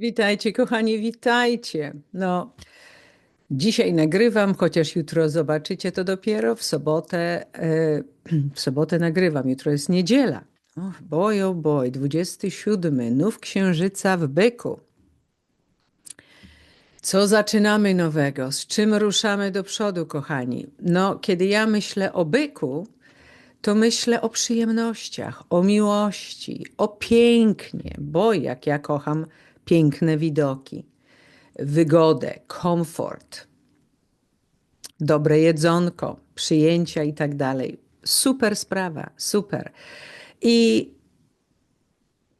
Witajcie, kochani, witajcie. No, dzisiaj nagrywam, chociaż jutro zobaczycie to dopiero w sobotę. e, W sobotę nagrywam, jutro jest niedziela. Och, boy, oh boy, 27. Nów księżyca w byku. Co zaczynamy nowego? Z czym ruszamy do przodu, kochani? No, kiedy ja myślę o byku, to myślę o przyjemnościach, o miłości, o pięknie, bo jak ja kocham piękne widoki, wygodę, komfort, dobre jedzonko, przyjęcia i tak dalej. Super sprawa, super. I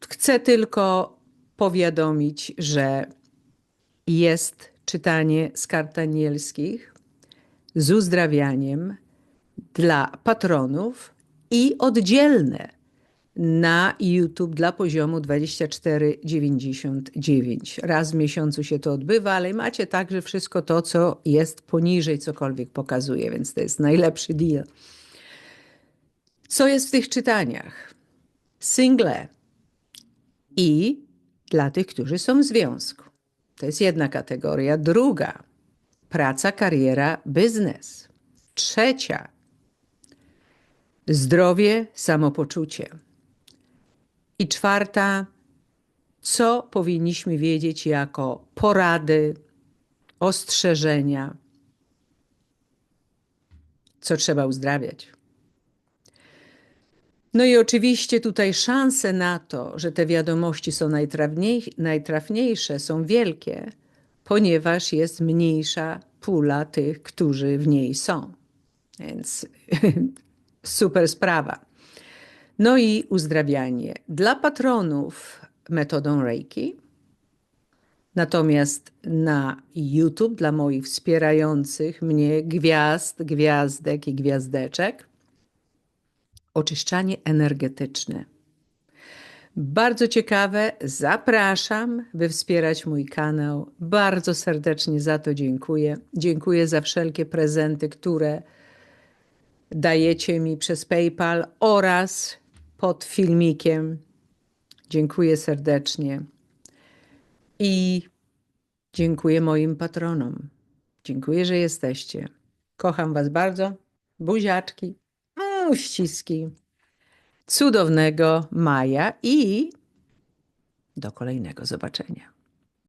chcę tylko powiadomić, że jest czytanie z kart anielskich z uzdrawianiem dla patronów i oddzielne na YouTube dla poziomu 24,99. Raz w miesiącu się to odbywa, ale macie także wszystko to, co jest poniżej, cokolwiek pokazuje, więc to jest najlepszy deal. Co jest w tych czytaniach? Single i dla tych, którzy są w związku. To jest jedna kategoria. Druga praca, kariera, biznes. Trzecia zdrowie, samopoczucie. I czwarta, co powinniśmy wiedzieć jako porady, ostrzeżenia, co trzeba uzdrawiać. No i oczywiście tutaj szanse na to, że te wiadomości są najtrafniej, najtrafniejsze, są wielkie, ponieważ jest mniejsza pula tych, którzy w niej są. Więc super sprawa. No i uzdrawianie dla patronów metodą Reiki. Natomiast na YouTube dla moich wspierających mnie gwiazd, gwiazdek i gwiazdeczek oczyszczanie energetyczne. Bardzo ciekawe, zapraszam, by wspierać mój kanał. Bardzo serdecznie za to dziękuję. Dziękuję za wszelkie prezenty, które dajecie mi przez PayPal oraz pod filmikiem. Dziękuję serdecznie. I dziękuję moim patronom. Dziękuję, że jesteście. Kocham Was bardzo. Buziaczki, uściski. Cudownego maja i do kolejnego zobaczenia.